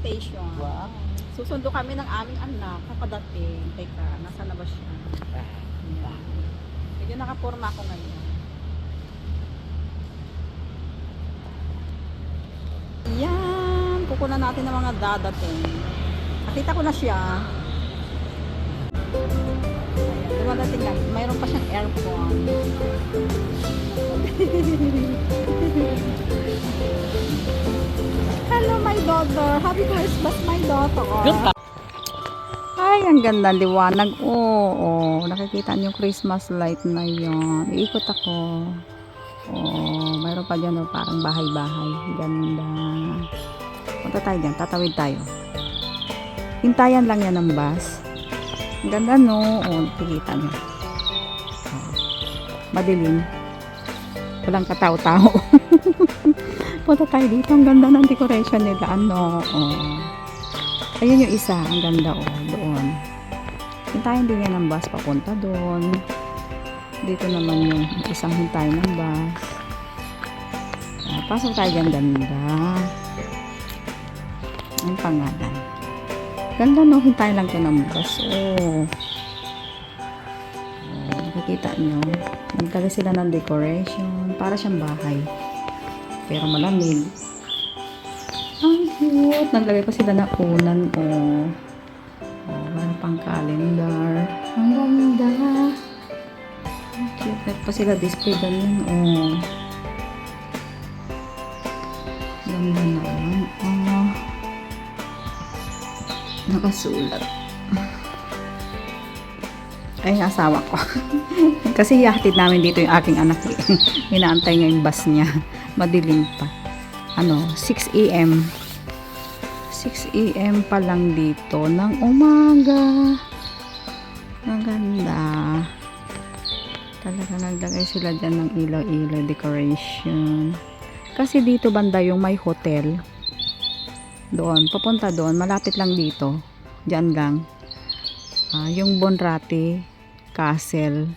station. Wow. Susundo kami ng aming anak kapadating. Teka, nasa na ba siya? Ayan. Medyo nakaporma ako ngayon. Yan. Kukunan natin ng mga dadating. Nakita ko na siya. Ayan. Dumadating lang. Mayroon pa siyang aircon. Daughter. Happy Christmas, my daughter. Ay, ang ganda liwanag. Oo, oh, nakikita niyo Christmas light na yon. Iikot ako. Oo, mayroon pa dyan oh, parang bahay-bahay. Ganda. Punta tayo dyan, tatawid tayo. Hintayan lang yan ng bus. Ang ganda no. Oo, nakikita niyo. Oo. Madilim. Walang katao-tao. Punta tayo dito. Ang ganda ng decoration nila. Ano, oo. Ayun yung isa, ang ganda oh, doon. Hintayin din yan ng bus papunta doon. Dito naman yung isang hintay ng bus. Ah, pasok tayo dyan, ganda. Ang pangalan. Ganda no, hintayin lang ito ng bus. Oh. oh nakikita nyo. Nagtala sila ng decoration. Para siyang bahay. Pero malamig. Ang cute. Naglagay pa sila ng unan. Oh. Oh, meron pang calendar. Ang ganda. Ang cute. Meron pa sila display ganun. Oh. Ganda naman. Oh. Nakasulat. Ay, asawa ko. Kasi yahtid namin dito yung aking anak. eh. Inaantay niya yung bus niya. Madilim pa ano, 6 a.m. 6 a.m. pa lang dito ng umaga. Ang ganda. Talaga naglagay sila dyan ng ilaw-ilaw decoration. Kasi dito banda yung may hotel. Doon, papunta doon, malapit lang dito. Diyan lang. Ah, yung Bonrati Castle.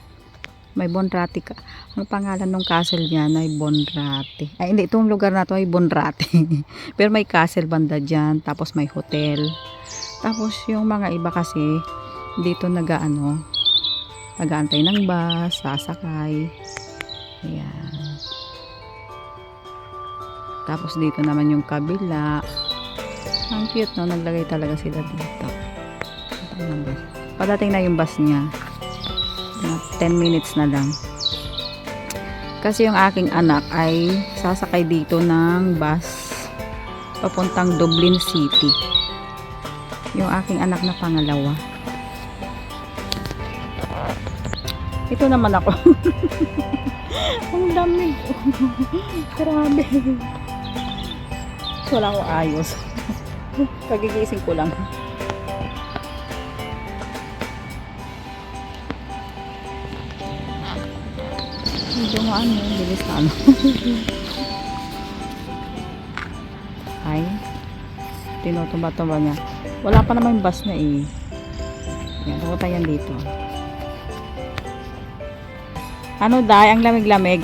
May Bonrati ka. Ang pangalan ng castle niya ay Bonrati. Ay hindi, itong lugar na to ay Bonrati. Pero may castle banda dyan. Tapos may hotel. Tapos yung mga iba kasi dito nagaano nagaantay ng bus, sasakay. Ayan. Tapos dito naman yung kabila. Ang cute no, naglagay talaga sila dito. Padating na yung bus niya. Mga 10 minutes na lang. Kasi yung aking anak ay sasakay dito ng bus papuntang Dublin City. Yung aking anak na pangalawa. Ito naman ako. Ang lamig. Grabe. Wala akong ayos. Kagigising ko lang. Medyo maano, bilis na ano. Ay, tinutumba-tumba niya. Wala pa naman yung bus na eh. Yan, pupunta yan dito. Ano dai, ang lamig-lamig.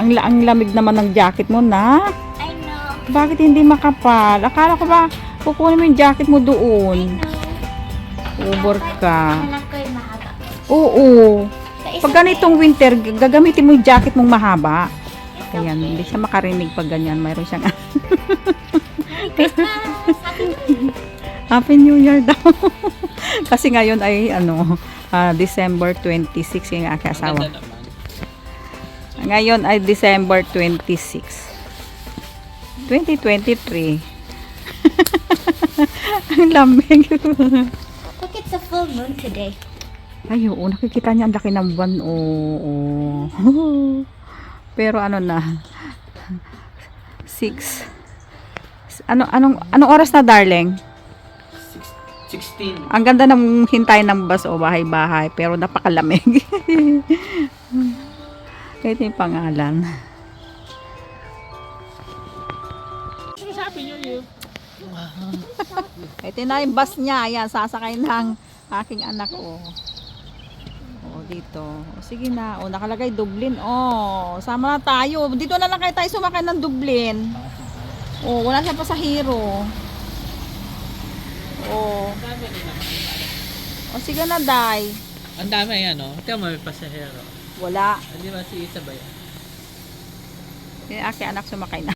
Ang, ang lamig naman ng jacket mo na. I know. Bakit hindi makapal? Akala ko ba kukunin mo yung jacket mo doon? Ubor ka. Anak ko yung mahaba. Oo. Isang Pag ganitong winter, gagamitin mo yung jacket mong mahaba. Ayan, hindi siya makarinig pag ganyan. Mayroon siyang! Happy New Year daw. Kasi ngayon ay ano, ah, December 26 yung aking asawa. Ngayon ay December 26. 2023. Ang lamig. Look, it's a full moon today. Ay, oo, nakikita niya ang laki ng buwan. Oo. oo. Pero ano na? 6. Ano anong anong oras na, darling? Six- 16. Ang ganda ng hintay ng bus o bahay-bahay, pero napakalamig. Ito yung pangalan. Ito na yung bus niya. Ayan, sasakay ng aking anak ko. Dito. O, sige na. O, nakalagay Dublin. O, sama na tayo. Dito na lang kayo tayo sumakay ng Dublin. Oh, wala siya. Oh. Ang dami rin naman. O sige na, Day. Ang dami yan, no? Ito may pasahero. Wala. Hindi ba si Isa ba yan? Yung aking anak sumakay na.